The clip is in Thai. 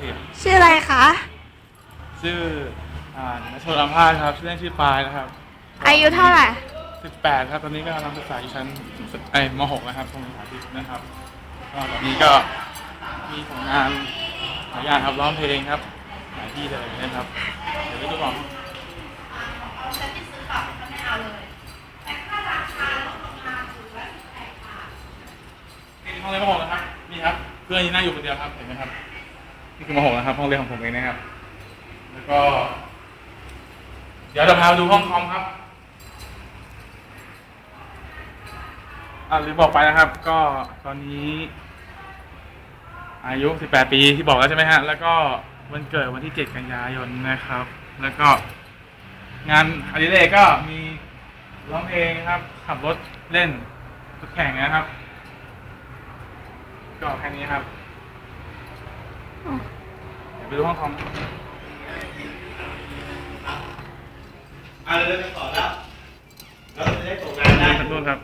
พี่ชื่ออะไรคะ ชื่ออ่านชนอัมพาสครับชื่อเล่นชื่อปายนะครับอายุเท่าไหร่ 18 ครับ ตอนนี้ก็กำลังศึกษาอยู่ชั้นไอ้ยม .6 นะครับตรงสาธิตนะครับก็ตอนนี้ก็มีผลงานหลายอย่างครับร้องเพลงครับหลายที่เลยนะครับ เดี๋ยวไปดูก่อนนี่ห้องเรียนม .6 นะครับนี่ครับ เพื่อนที่นั่งอยู่คนเดียวครับเห็นไหมครับ นี่คือม .6 นะครับห้องเรียนของผมเองนะครับ แล้วก็ เดี๋ยวจะพาดูห้องคอมครับอ่าลืมบอกไปนะครับ ก็ตอนนี้ อายุ 18 ปีที่บอกแล้วใช่ไหมฮะ แล้วก็วันเกิดวันที่ 7 กันยายนนะครับ แล้วก็ งานอดิเรกก็มีร้องเพลงครับ ขับรถเล่นรถแข่งนะครับ ก็แค่นี้ครับ ไปดูห้องคอมอะเราจะต่อแล้ว แล้วเราจะได้ส่งงานได้ขอโทษครับ